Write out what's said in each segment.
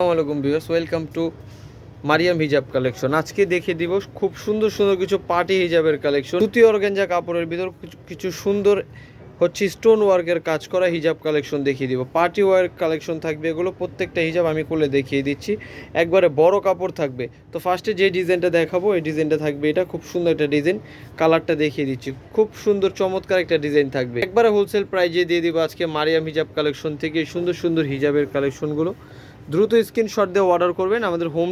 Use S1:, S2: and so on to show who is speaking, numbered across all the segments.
S1: আসসালামু আলাইকুম viewers, welcome to Mariam হিজাব কালেকশন। আজকে দেখিয়ে দিব খুব সুন্দর সুন্দর কিছু পার্টি হিজাবের কালেকশন। সুতি অর্গেঞ্জা কাপড়ের ভিতর কিছু সুন্দর হচ্ছে স্টোন ওয়ার্কের কাজ করা হিজাব কালেকশন দেখিয়ে দিব। পার্টি ওয়ার কালেকশন থাকবে, এগুলো প্রত্যেকটা হিজাব আমি খুলে দেখিয়ে দিচ্ছি। একবারে বড় কাপড় থাকবে। তো ফার্স্টে যে ডিজাইনটা দেখাবো, এই ডিজাইনটা থাকবে এটা, খুব সুন্দর একটা ডিজাইন। কালারটা দেখিয়ে দিচ্ছি। খুব সুন্দর, চমৎকার একটা ডিজাইন থাকবে। একবারে হোলসেল প্রাইজে দিয়ে দিব আজকে মারিয়াম হিজাব কালেকশন থেকে সুন্দর সুন্দর হিজাবের কালেকশনগুলো। দ্রুত স্ক্রিনশট দিয়ে অর্ডার করবেন। আমাদের হোম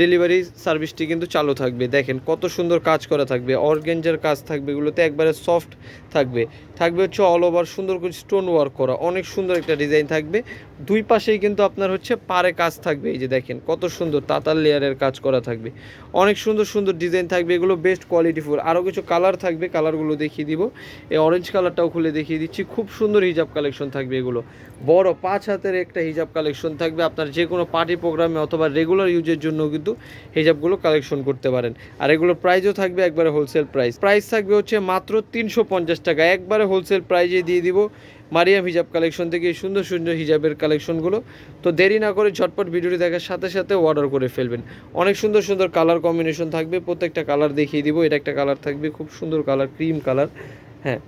S1: ডেলিভারি সার্ভিসটি কিন্তু চালু থাকবে। দেখেন কত সুন্দর কাজ করা থাকবে। অর্গেঞ্জার কাজ থাকবে, এগুলোতে একবারে সফট থাকবে। থাকবে হচ্ছে অল ওভার সুন্দর করে স্টোন ওয়ার্ক করা। অনেক সুন্দর একটা ডিজাইন থাকবে। দুই পাশেই কিন্তু আপনার হচ্ছে পারে কাজ থাকবে, এই যে দেখেন কত সুন্দর তাতার লেয়ারের কাজ করা থাকবে। অনেক সুন্দর সুন্দর ডিজাইন থাকবে, এগুলো বেস্ট কোয়ালিটি ফুল। আরও কিছু কালার থাকবে কালারগুলো দেখিয়ে দিব। এই অরেঞ্জ কালারটাও খুলে দেখিয়ে দিচ্ছি। খুব সুন্দর হিজাব কালেকশন থাকবে এগুলো। বড় পাঁচ হাতের একটা হিজাব কালেকশন থাকবে। আপনার যে কোনো পার্টি প্রোগ্রামে অথবা রেগুলার ইউজের জন্য কিন্তু হিজাবগুলো কালেকশন করতে পারেন। আর এগুলোর প্রাইসও থাকবে একবারে হোলসেল প্রাইস প্রাইস থাকবে হচ্ছে মাত্র তিনশো পঞ্চাশ টাকা। একবারে হোলসেল প্রাইজে দিয়ে দিব। মারিয়াম হিজাব কালেকশন থেকে এই সুন্দর সুন্দর হিজাবের কালেকশনগুলো তো দেরি না করে ঝটপট ভিডিওটি দেখার সাথে সাথে অর্ডার করে ফেলবেন। অনেক সুন্দর সুন্দর কালার কম্বিনেশন থাকবে, প্রত্যেকটা কালার দেখিয়ে দিব। এটা একটা কালার থাকবে, খুব সুন্দর কালার ক্রিম কালার হ্যাঁ।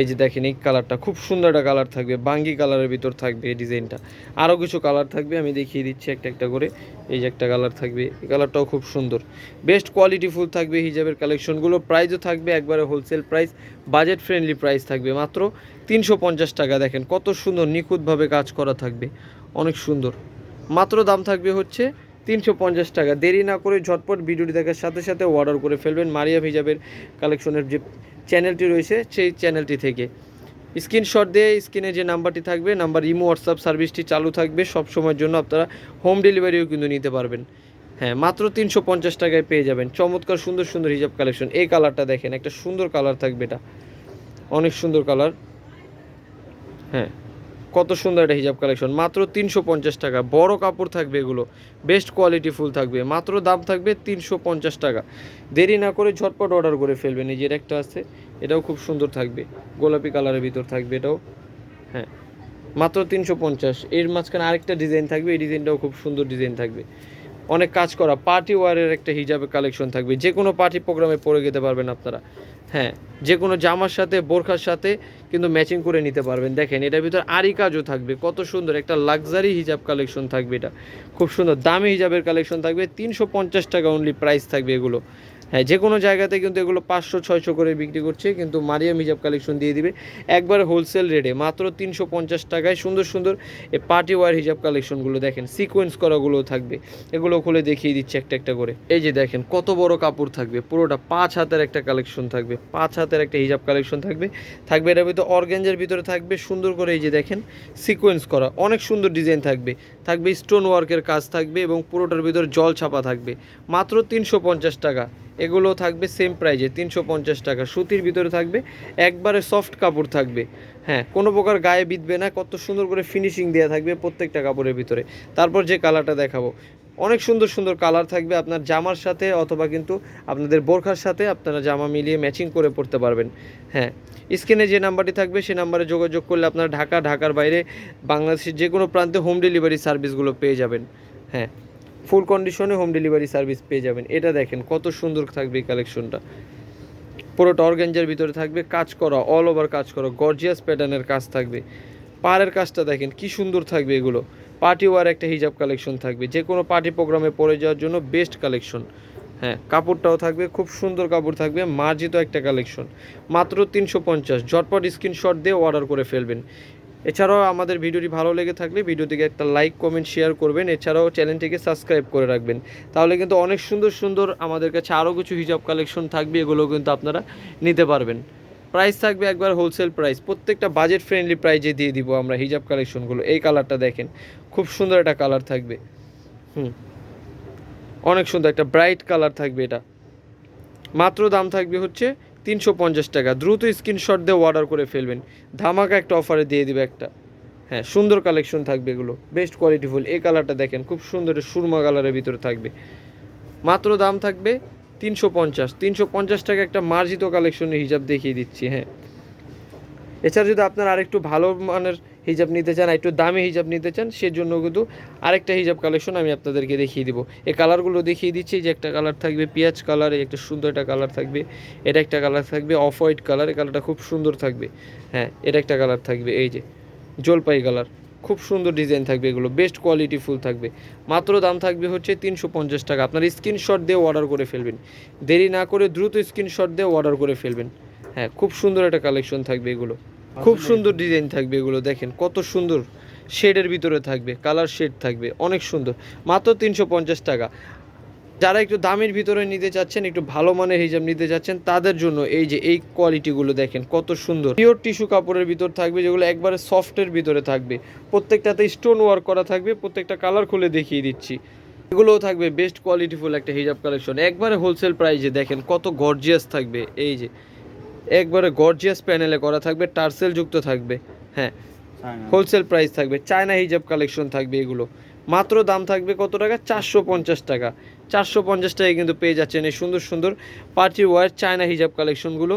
S1: এই যে দেখেন, এই কালারটা খুব সুন্দর একটা কালার থাকবে, বাঙ্গি কালারের ভিতর থাকবে এই ডিজাইনটা আরও কিছু কালার থাকবে, আমি দেখিয়ে দিচ্ছি একটা একটা করে। এই যে একটা কালার থাকবে, এই কালারটাও খুব সুন্দর। বেস্ট কোয়ালিটি ফুল থাকবে হিজাবের কালেকশনগুলো প্রাইসও থাকবে, একবারে wholesale price budget friendly price থাকবে মাত্র তিনশো পঞ্চাশ টাকা। দেখেন কত সুন্দর নিখুঁতভাবে কাজ করা থাকবে, অনেক সুন্দর। মাত্র দাম থাকবে হচ্ছে তিনশো পঞ্চাশ টাকা। দেরি না করে ঝটপট ভিডিওটি দেখার সাথে সাথে অর্ডার করে ফেলবেন মারিয়া হিজাবের কালেকশনের যে চ্যানেলটি রয়েছে, সেই চ্যানেলটি থেকে। স্ক্রিনশট দিয়ে স্ক্রিনে যে নাম্বারটি থাকবে নাম্বার ইমো হোয়াটসঅ্যাপ সার্ভিসটি চালু থাকবে, সব সময়ের জন্য আপনারা হোম ডেলিভারিও কিন্তু নিতে পারবেন। হ্যাঁ মাত্র তিনশো পঞ্চাশ টাকায় পেয়ে যাবেন। চমৎকার, সুন্দর সুন্দর হিজাব কালেকশন এই কালারটা দেখেন, একটা সুন্দর কালার থাকবে এটা। অনেক সুন্দর কালার হ্যাঁ। কত সুন্দর একটা হিজাব কালেকশন মাত্র তিনশো পঞ্চাশ টাকা। বড় কাপড় থাকবে এগুলো। বেস্ট কোয়ালিটি ফুল থাকবে। মাত্র দাম থাকবে তিনশো পঞ্চাশ টাকা। দেরি না করে ঝটপট অর্ডার করে ফেলবেন। এই যে একটা আছে, এটাও খুব সুন্দর থাকবে। গোলাপি কালারের ভিতর থাকবে এটাও। হ্যাঁ মাত্র তিনশো পঞ্চাশ। এর মাঝখানে আরেকটা ডিজাইন থাকবে। এই ডিজাইনটাও খুব সুন্দর ডিজাইন থাকবে। অনেক কাজ করা। পার্টি ওয়ারের একটা হিজাবের কালেকশন থাকবে। যে কোনো পার্টি প্রোগ্রামে পরে যেতে পারবেন আপনারা। হ্যাঁ যে কোনো জামার সাথে, বোরখার সাথে কিন্তু ম্যাচিং করে নিতে পারবেন। দেখেন, এটার ভিতর আরি কাজও থাকবে। কত সুন্দর একটা লাক্সারি হিজাব কালেকশন থাকবে এটা। খুব সুন্দর, দামি হিজাবের কালেকশন থাকবে। তিনশো পঞ্চাশ টাকা অনলি প্রাইস থাকবে এগুলো। হ্যাঁ যে কোনো জায়গাতে কিন্তু এগুলো পাঁচশো, ছয়শো করে বিক্রি করছে, কিন্তু মারিয়াম হিজাব কালেকশন দিয়ে দিবে। একবার হোলসেল রেটে মাত্র তিনশো পঞ্চাশ টাকায় সুন্দর সুন্দর এই পার্টি ওয়ার হিজাব কালেকশনগুলো দেখেন সিকোয়েন্স করাগুলো থাকবে। এগুলো খুলে দেখিয়ে দিচ্ছে একটা একটা করে। এই যে দেখেন, কত বড় কাপড় থাকবে, পুরোটা পাঁচ হাতের একটা কালেকশন থাকবে, পাঁচ হাতের একটা হিজাব কালেকশন থাকবে। থাকবে এটার ভিতরে অর্গেঞ্জের ভিতরে থাকবে, সুন্দর করে এই যে দেখেন সিকোয়েন্স করা, অনেক সুন্দর ডিজাইন থাকবে। থাকবে স্টোন ওয়ার্কের কাজ থাকবে এবং পুরোটার ভিতরে জল ছাপা থাকবে। মাত্র তিনশো পঞ্চাশ টাকা। এগুলো থাকবে সেম প্রাইজে তিনশো পঞ্চাশ টাকা। সুতির ভিতরে থাকবে, একবারে সফট কাপড় থাকবে। হ্যাঁ কোনো প্রকার গায়ে বিঁধবে না, কত সুন্দর করে ফিনিশিং দেওয়া থাকবে প্রত্যেকটা কাপড়ের ভিতরে। তারপর যে কালারটা দেখাবো, অনেক সুন্দর সুন্দর কালার থাকবে আপনার জামার সাথে অথবা কিন্তু আপনাদের বোরখার সাথে আপনারা জামা মিলিয়ে ম্যাচিং করে পড়তে পারবেন। হ্যাঁ স্ক্রিনে যে নাম্বারটি থাকবে সেই নাম্বারে যোগাযোগ করলে আপনারা ঢাকা, ঢাকার বাইরে বাংলাদেশের যে কোনো প্রান্তে হোম ডেলিভারি সার্ভিসগুলো পেয়ে যাবেন। হ্যাঁ ফুল কন্ডিশনে হোম ডেলিভারি সার্ভিস পেয়ে যাবেন। এটা দেখেন, কত সুন্দর থাকবে এই কালেকশনটা। পুরোটা অর্গেঞ্জের ভিতরে থাকবে, কাজ করা অল ওভার কাজ করা গর্জিয়াস প্যাটার্নের কাজ থাকবে। পাড়ের কাজটা দেখেন, কি সুন্দর থাকবে এগুলো। পার্টি ওয়ার একটা হিজাব কালেকশন থাকবে। যে কোনো পার্টি প্রোগ্রামে পরে যাওয়ার জন্য বেস্ট কালেকশন হ্যাঁ কাপড়টাও থাকবে, খুব সুন্দর কাপড় থাকবে, মার্জিত একটা কালেকশন মাত্র তিনশো পঞ্চাশ। ঝটপট স্ক্রিনশট দিয়ে অর্ডার করে ফেলবেন। এছাড়াও আমাদের ভিডিওটি ভালো লেগে থাকলে ভিডিওটিকে একটা লাইক কমেন্ট শেয়ার করবেন। এছাড়াও চ্যানেলটিকে সাবস্ক্রাইব করে রাখবেন। তাহলে কিন্তু অনেক সুন্দর সুন্দর আমাদের কাছে আরও কিছু হিজাব কালেকশন থাকবে এগুলো কিন্তু আপনারা নিতে পারবেন। প্রাইস থাকবে একবার হোলসেল প্রাইস প্রত্যেকটা বাজেট ফ্রেন্ডলি প্রাইজে দিয়ে দিব আমরা হিজাব কালেকশনগুলো এই কালারটা দেখেন, খুব সুন্দর একটা কালার থাকবে। হুম, অনেক সুন্দর একটা ব্রাইট কালার থাকবে এটা। মাত্র দাম থাকবে হচ্ছে তিনশো পঞ্চাশ টাকা। দ্রুত স্ক্রিনশট দিয়ে অর্ডার করে ফেলবেন। ধামাকা একটা অফারে দিয়ে দিবে একটা। হ্যাঁ সুন্দর কালেকশন থাকবে এগুলো। Best quality full. এই কালারটা দেখেন, খুব সুন্দর সুরমা কালারের ভিতরে থাকবে। মাত্র দাম থাকবে তিনশো পঞ্চাশ। তিনশো পঞ্চাশ টাকা একটা মার্জিত কালেকশনের হিসাব দেখিয়ে দিচ্ছি হ্যাঁ। এছাড়া যদি আপনার আরেকটু ভালো মানের হিজাব নিতে চান একটু দামি হিজাব নিতে চান, সেজন্য কিন্তু আরেকটা হিজাব কালেকশন আমি আপনাদেরকে দেখিয়ে দিব। এই কালারগুলো দেখিয়ে দিচ্ছি, যে একটা কালার থাকবে পেঁয়াজ কালার একটা সুন্দর একটা কালার থাকবে, এটা একটা কালার থাকবে অফ হোয়াইট কালার এই কালারটা খুব সুন্দর থাকবে। হ্যাঁ এটা একটা কালার থাকবে, এই যে জলপাই কালার খুব সুন্দর ডিজাইন থাকবে এগুলো বেস্ট কোয়ালিটি ফুল থাকবে। মাত্র দাম থাকবে হচ্ছে তিনশো পঞ্চাশ টাকা, আপনার স্ক্রিনশট দিয়ে অর্ডার করে ফেলবেন। দেরি না করে দ্রুত স্ক্রিনশট দিয়ে অর্ডার করে ফেলবেন। হ্যাঁ খুব সুন্দর একটা কালেকশন থাকবে এগুলো। খুব সুন্দর ডিজাইন থাকবে এগুলো দেখেন। কত সুন্দর শেডের ভিতরে থাকবে কালার শেড থাকবে অনেক সুন্দর। মাত্র তিনশো পঞ্চাশ টাকা। যারা একটু দামের ভিতরে নিতে চাচ্ছেন একটু ভালো মানের হিসাব নিতে চাচ্ছেন তাদের জন্য এই যে এই কোয়ালিটিগুলো দেখেন কত সুন্দর। পিওর টিস্যু কাপড়ের ভিতর থাকবে যেগুলো একবারে সফটের ভিতরে থাকবে। প্রত্যেকটাতে স্টোন ওয়ার্ক করা থাকবে প্রত্যেকটা কালার খুলে দেখিয়ে দিচ্ছি। এগুলোও থাকবে বেস্ট কোয়ালিটিফুল একটা হিজাব কালেকশন একবারে হোলসেল প্রাইসে দেখেন কত গর্জিয়াস থাকবে এই যে। একবারে গর্জিয়াস প্যানেলে করা থাকবে টার্সেল যুক্ত থাকবে হ্যাঁ হোলসেল প্রাইস থাকবে চায়না হিজাব কালেকশন থাকবে এগুলো। মাত্র দাম থাকবে কত টাকা? চারশো পঞ্চাশ টাকা। চারশো পঞ্চাশ টাকায় কিন্তু পেয়ে যাচ্ছেন এই সুন্দর সুন্দর পার্টি ওয়ার চায়না হিজাব কালেকশনগুলো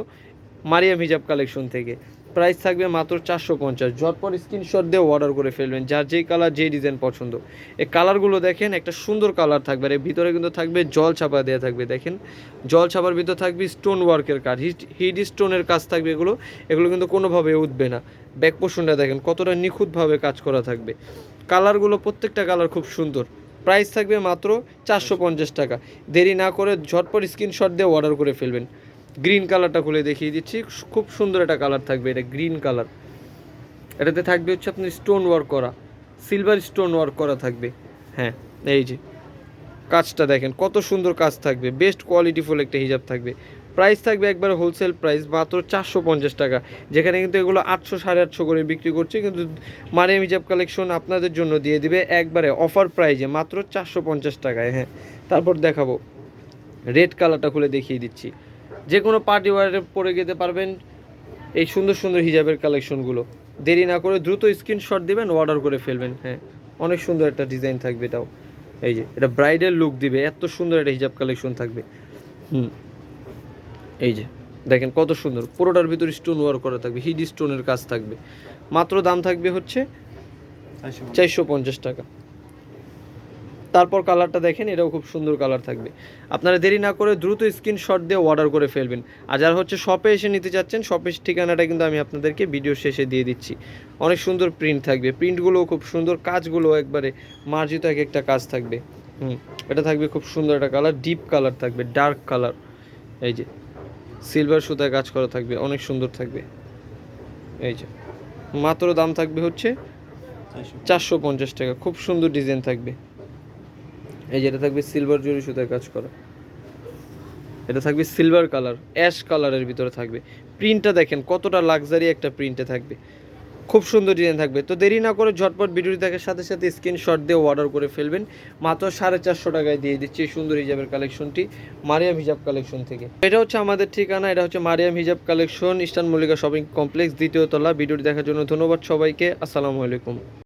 S1: মারিয়াম হিজাব কালেকশন থেকে। প্রাইস থাকবে মাত্র চারশো পঞ্চাশ। ঝটপট স্ক্রিনশট দিয়ে অর্ডার করে ফেলবেন, যার যেই কালার যেই ডিজাইন পছন্দ। এই কালারগুলো দেখেন, একটা সুন্দর কালার থাকবে, আর এর ভিতরে কিন্তু থাকবে জল ছাপা দেওয়া থাকবে, দেখেন। জল ছাপার ভিতর থাকবে স্টোন ওয়ার্কের কাজ, হিট হিট স্টোনের কাজ থাকবে এগুলো। এগুলো কিন্তু কোনোভাবে উঠবে না। ব্যাক পোর্শনটা দেখেন, কতটা নিখুঁতভাবে কাজ করা থাকবে। কালারগুলো প্রত্যেকটা কালার খুব সুন্দর। প্রাইস থাকবে মাত্র চারশো পঞ্চাশ টাকা। দেরি না করে ঝটপট স্ক্রিনশট দিয়ে অর্ডার করে ফেলবেন। গ্রিন কালারটা খুলে দেখিয়ে দিচ্ছি। খুব সুন্দর একটা কালার থাকবে এটা গ্রিন কালার এটাতে থাকবে হচ্ছে আপনার স্টোন ওয়ার্ক করা সিলভার স্টোন ওয়ার্ক করা থাকবে। হ্যাঁ এই যে। কাজটা দেখেন, কত সুন্দর কাজ থাকবে। বেস্ট কোয়ালিটিফুল একটা হিজাব থাকবে। প্রাইস থাকবে একবারে হোলসেল প্রাইস মাত্র চারশো পঞ্চাশ টাকা। যেখানে কিন্তু এগুলো আটশো, সাড়ে আটশো করে বিক্রি করছে, কিন্তু মারিয়াম হিজাব কালেকশন আপনাদের জন্য দিয়ে দিবে একবারে অফার প্রাইজে মাত্র চারশো পঞ্চাশ টাকায়। হ্যাঁ তারপর দেখাবো। রেড কালারটা খুলে দেখিয়ে দিচ্ছি। যে কোনো পার্টি ওয়ারে পরে যেতে পারবেন এই সুন্দর সুন্দর হিজাবের কালেকশনগুলো দেরি না করে দ্রুত স্ক্রিনশট দিবেন অর্ডার করে ফেলবেন হ্যাঁ। অনেক সুন্দর একটা ডিজাইন থাকবে এটাও। এই যে এটা ব্রাইডাল লুক দিবে এত সুন্দর একটা হিজাব কালেকশন থাকবে। হুম। এই যে দেখেন কত সুন্দর পুরোটার ভিতরে স্টোন ওয়ার্ক করা থাকবে হিড স্টোনের কাজ থাকবে। মাত্র দাম থাকবে হচ্ছে চারশো পঞ্চাশ টাকা। তারপর কালারটা দেখেন এটাও খুব সুন্দর কালার থাকবে। আপনারা দেরি না করে দ্রুত স্ক্রিনশট দিয়ে অর্ডার করে ফেলবেন। আর যারা হচ্ছে শপে এসে নিতে চাচ্ছেন শপের ঠিকানাটা কিন্তু আমি আপনাদেরকে ভিডিও শেষে দিয়ে দিচ্ছি। অনেক সুন্দর প্রিন্ট থাকবে। প্রিন্টগুলোও খুব সুন্দর কাজগুলো একবারে মার্জিত এক একটা কাজ থাকবে। হুম এটা থাকবে খুব সুন্দর একটা কালার ডিপ কালার থাকবে ডার্ক কালার। এই যে সিলভার সুতায় কাজ করা থাকবে অনেক সুন্দর থাকবে। এই যে মাত্র দাম থাকবে হচ্ছে চারশো পঞ্চাশ। টাকা খুব সুন্দর ডিজাইন থাকবে। এই যেটা থাকবে সিলভার জরি সুতার কাজ করা। এটা থাকবে সিলভার কালার অ্যাশ কালারের ভিতরে থাকবে। প্রিন্টটা দেখেন কতটা লাক্সারি একটা প্রিন্টে থাকবে। খুব সুন্দর ডিজাইন থাকবে। তো দেরি না করে ঝটপট ভিডিওটি দেখার সাথে সাথে স্ক্রিনশট দিয়ে অর্ডার করে ফেলবেন। মাত্র সাড়ে চারশো টাকায় দিয়ে দিচ্ছি এই সুন্দর হিজাবের কালেকশনটি মারিয়াম হিজাব কালেকশন থেকে। এটা হচ্ছে আমাদের ঠিকানা, এটা হচ্ছে Mariyam Hijab collection Eastern Mallika shopping complex দ্বিতীয় তলা। ভিডিওটি দেখার জন্য ধন্যবাদ সবাইকে। আসসালামু আলাইকুম।